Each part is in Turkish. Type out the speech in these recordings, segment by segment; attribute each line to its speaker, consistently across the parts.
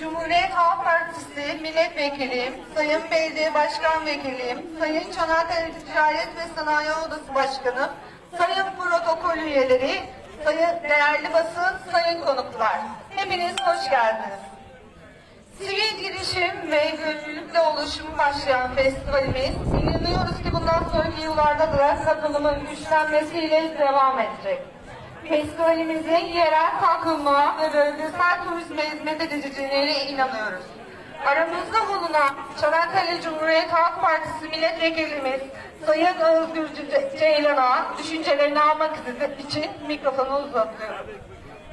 Speaker 1: Cumhuriyet Halk Partisi Milletvekilim, Sayın Belediye Başkan Vekilim, Sayın Çanakkale Ticaret ve Sanayi Odası Başkanım, Sayın Protokol üyeleri, sayın değerli basın, sayın konuklar. Hepiniz hoş geldiniz. Sivil girişim ve gönüllülükle oluşum başlayan festivalimiz, inanıyoruz ki bundan sonraki yıllarda da katılımın güçlenmesiyle devam edecek. Festivalimizin yerel kalkınma ve bölgesel turizme hizmet edeceğine inanıyoruz. Aramızda bulunan Çanakkale Cumhuriyet Halk Partisi milletvekilimiz Sayın Özgür Ce- Ceylan'a düşüncelerini almak için mikrofonu uzatıyorum.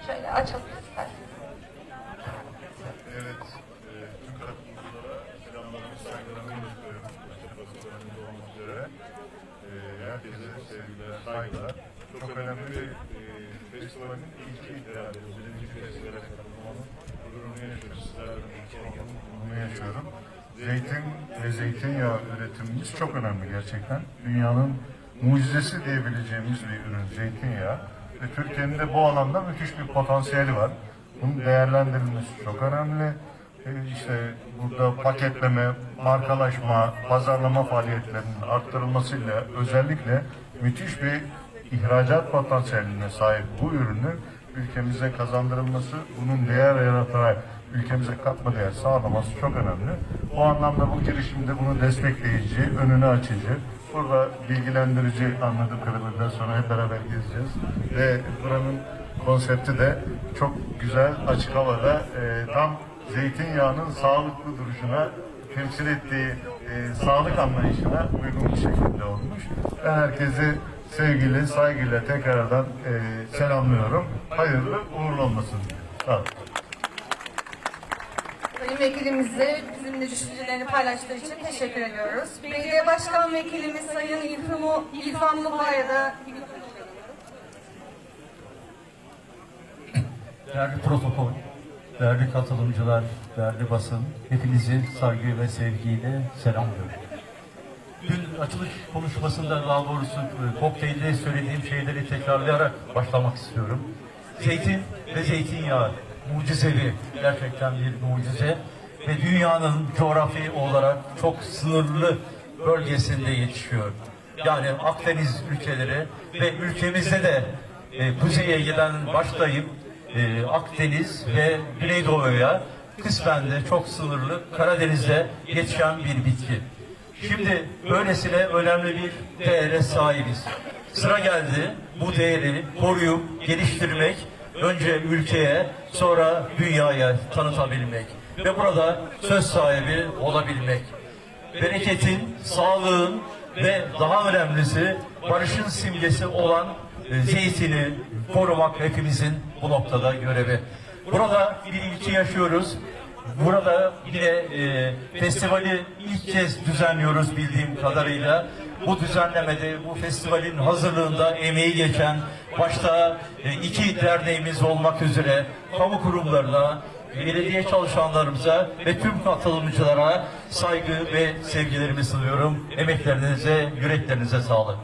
Speaker 1: Şöyle açalım isterseniz.
Speaker 2: Evet, e, tüm katılımcılara selamlarımı, saygılarımı üzere. E, herkese sevgiler, saygılar. Çok önemli bir yaşıyorum. Zeytin ve zeytinyağı üretimimiz çok önemli gerçekten. Dünyanın mucizesi diyebileceğimiz bir ürün zeytinyağı. Ve Türkiye'nin de bu alanda müthiş bir potansiyeli var. Bunun değerlendirilmesi çok önemli. İşte burada paketleme, markalaşma, pazarlama faaliyetlerinin arttırılmasıyla özellikle müthiş bir ihracat potansiyeline sahip bu ürünün ülkemize kazandırılması, bunun değer yaratarak ülkemize katma değer sağlaması çok önemli. O anlamda bu girişimde bunu destekleyici, önünü açıcı, burada bilgilendirici anladığım kadarıyla sonra hep beraber gezeceğiz. Ve buranın konsepti de çok güzel açık havada e, tam zeytinyağının sağlıklı duruşuna temsil ettiği e, sağlık anlayışına uygun bir şekilde olmuş. Ben herkesi sevgiyle, saygıyla tekrardan e, selamlıyorum. Hayırlı uğurlu olmasın. Sağ olun.
Speaker 1: Sayın Vekilimize bizimle düşüncelerini paylaştığı için teşekkür ediyoruz. Belediye Başkan Vekilimiz Sayın İlfam, İlfam Mubaya da
Speaker 3: Değerli protokol, değerli katılımcılar, değerli basın, hepinizi saygı ve sevgiyle selamlıyorum. Açılış konuşmasında daha doğrusu e, kokteylde söylediğim şeyleri tekrarlayarak başlamak istiyorum. Zeytin ve zeytinyağı mucizevi, gerçekten bir mucize ve dünyanın coğrafi olarak çok sınırlı bölgesinde yetişiyor. Yani Akdeniz ülkeleri ve ülkemizde de e, kuzeye giden başlayıp e, Akdeniz ve Güneydoğu'ya kısmen de çok sınırlı Karadeniz'de yetişen bir bitki. Şimdi böylesine önemli bir değere sahibiz. Sıra geldi bu değeri koruyup geliştirmek, önce ülkeye sonra dünyaya tanıtabilmek ve burada söz sahibi olabilmek. Bereketin, sağlığın ve daha önemlisi barışın simgesi olan e, zeytini korumak hepimizin bu noktada görevi. Burada bir ilki yaşıyoruz. Burada yine e, festivali ilk kez düzenliyoruz bildiğim kadarıyla. Bu düzenlemede, bu festivalin hazırlığında emeği geçen başta e, iki derneğimiz olmak üzere kamu kurumlarına, belediye çalışanlarımıza ve tüm katılımcılara saygı ve sevgilerimi sunuyorum. Emeklerinize, yüreklerinize sağlık.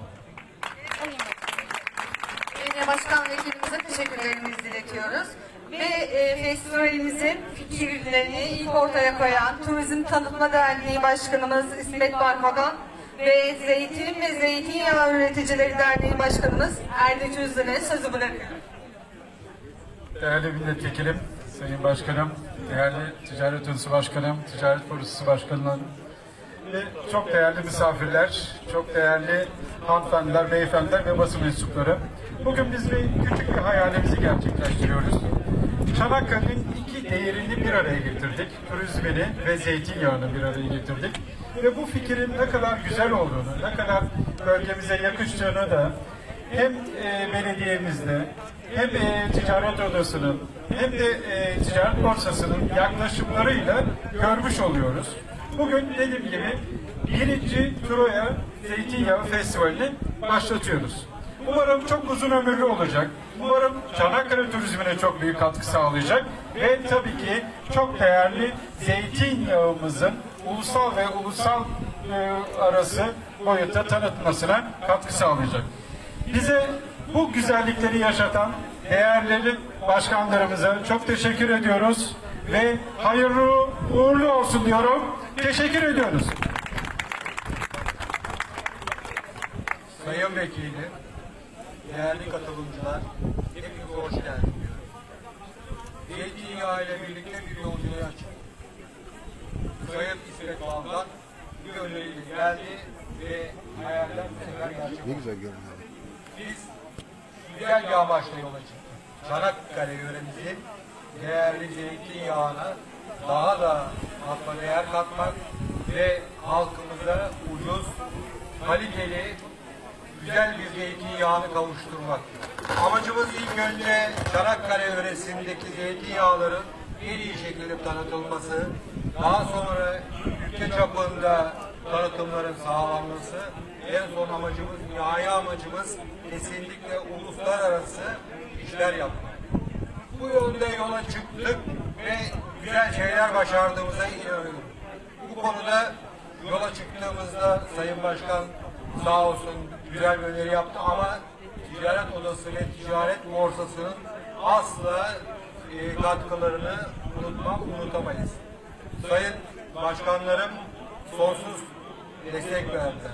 Speaker 1: Belediye Başkan Vekilimize teşekkürlerimizi iletiyoruz. Ve e, festivalimizin fikirlerini ilk ortaya koyan Turizm Tanıtma Derneği Başkanımız İsmet Barbakan ve Zeytin ve Zeytinyağı Üreticileri Derneği Başkanımız Erdinç Üzdün'e sözü bırakıyorum.
Speaker 4: Değerli milletvekilim, sayın başkanım, değerli ticaret odası başkanım, ticaret borsası başkanım ve çok değerli misafirler, çok değerli hanımefendiler, beyefendiler ve basın mensupları. Bugün biz bir küçük bir hayalimizi gerçekleştiriyoruz. Çanakkale'nin iki değerini bir araya getirdik. Turizmini ve zeytinyağını bir araya getirdik. Ve bu fikrin ne kadar güzel olduğunu, ne kadar bölgemize yakıştığını da hem e, belediyemizde hem e, ticaret odasının hem de e, ticaret borsasının yaklaşımlarıyla görmüş oluyoruz. Bugün dediğim gibi birinci Troya Zeytinyağı Festivali'ni başlatıyoruz. Umarım çok uzun ömürlü olacak. Umarım Çanakkale turizmine çok büyük katkı sağlayacak. Ve tabii ki çok değerli zeytinyağımızın ulusal ve ulusal e, arası boyutta tanıtmasına katkı sağlayacak. Bize bu güzellikleri yaşatan değerli başkanlarımıza çok teşekkür ediyoruz.
Speaker 5: ve hayırlı uğurlu olsun diyorum. Teşekkür ediyoruz.
Speaker 6: Sayın Vekili, değerli katılımcılar, hepinize hoş geldiniz. Zeytinyağı ile birlikte bir yolculuğa çıktık. Sayın İsmet Bağ'dan bir öneriyle geldi ve hayaller sefer gerçek.
Speaker 7: Ne güzel görünüyor.
Speaker 6: Biz güzel bir amaçla yola çıktık. Çanakkale yöremizin değerli zeytinyağına daha da katma değer katmak ve halkımıza ucuz, kaliteli, güzel bir zeytinyağını kavuşturmak. Amacımız ilk önce Çanakkale yöresindeki zeytinyağların en iyi şekilde tanıtılması, daha sonra ülke çapında tanıtımların sağlanması, en son amacımız, nihai amacımız kesinlikle uluslararası işler yapmak. Bu yolda yola çıktık ve güzel şeyler başardığımıza inanıyorum. Bu konuda yola çıktığımızda Sayın Başkan sağ olsun güzel bir öneri yaptı ama Ticaret Odası ve Ticaret Borsası'nın asla e, katkılarını unutmam, unutamayız. Sayın Başkanlarım sonsuz destek verdiler.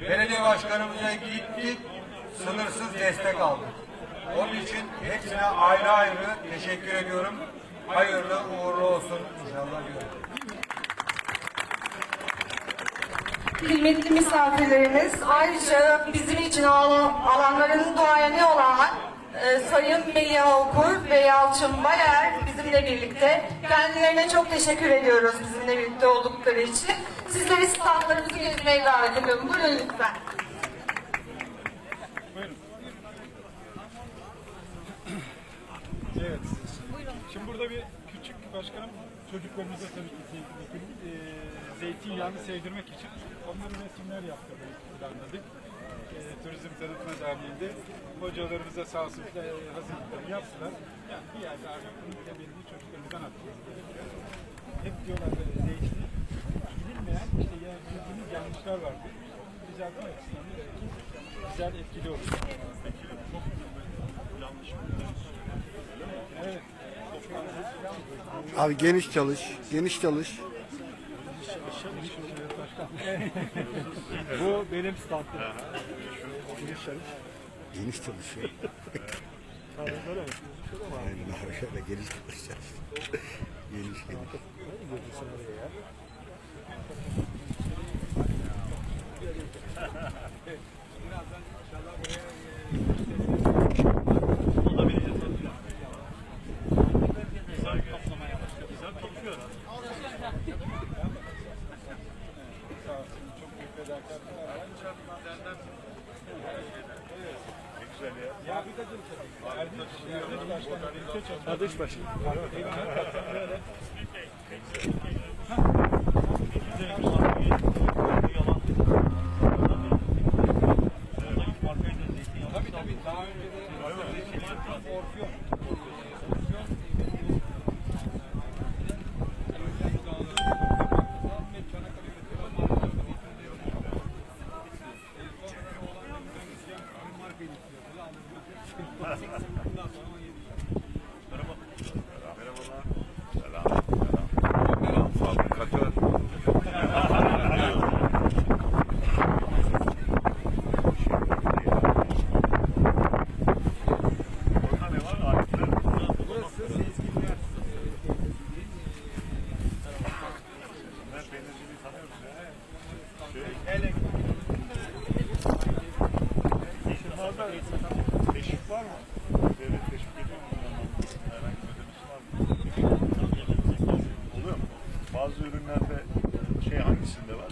Speaker 6: Belediye başkanımıza gittik, sınırsız destek aldık. Onun için hepsine ayrı ayrı teşekkür ediyorum. Hayırlı uğurlu olsun inşallah diyorum.
Speaker 1: Kıymetli misafirlerimiz, ayrıca bizim için al- alanların duayeni olan e, Sayın Melih Okur ve Yalçın Bayer bizimle birlikte. Kendilerine çok teşekkür ediyoruz bizimle birlikte oldukları için. Sizleri standlarımızı gezmeye davet ediyorum. Buyurun lütfen.
Speaker 4: Evet. Şimdi burada bir küçük başkanım çocuklarımıza tabii ki zeytin, e, zeytinyağını sevdirmek için onların resimler yaptırmayı planladık. E, Turizm Tanıtma Derneği'nde hocalarımıza sağ olsun e, hazırlıklarını yaptılar. Yani bir yerde bunu bilebildiği çocuklarımızdan gerekiyor. Hep diyorlar böyle zeytini bilinmeyen işte ya bildiğimiz yanlışlar vardı. Düzeltme açısından güzel etkili olur. Evet.
Speaker 7: Abi geniş çalış, geniş çalış.
Speaker 4: Bu benim standım.
Speaker 7: Geniş çalışıyor. Aynen abi şöyle geniş çalışacağız. geniş geniş.
Speaker 4: Kardeş başı.
Speaker 6: Tabii
Speaker 8: teşvik var mı? Devlet teşvik ediyor mu? Herhangi bir ödemesi var? Oluyor mu? Bazı ürünlerde şey hangisinde var?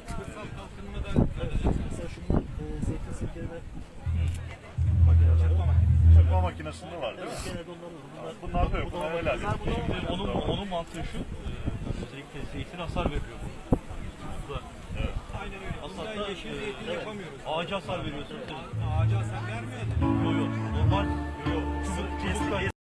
Speaker 8: Çırpma makinesinde var değil mi? Bunlar da yok. Bunlar helal.
Speaker 3: Onun, onun mantığı şu, özellikle zeytin hasar veriyor. Evet. Aynen öyle. Aslında yeşil zeytin yapamıyoruz. Ağaca hasar veriyorsunuz. Ağaca hasar vermiyor. Yok yok. Normal. Yok yok. Çubuk, çubuk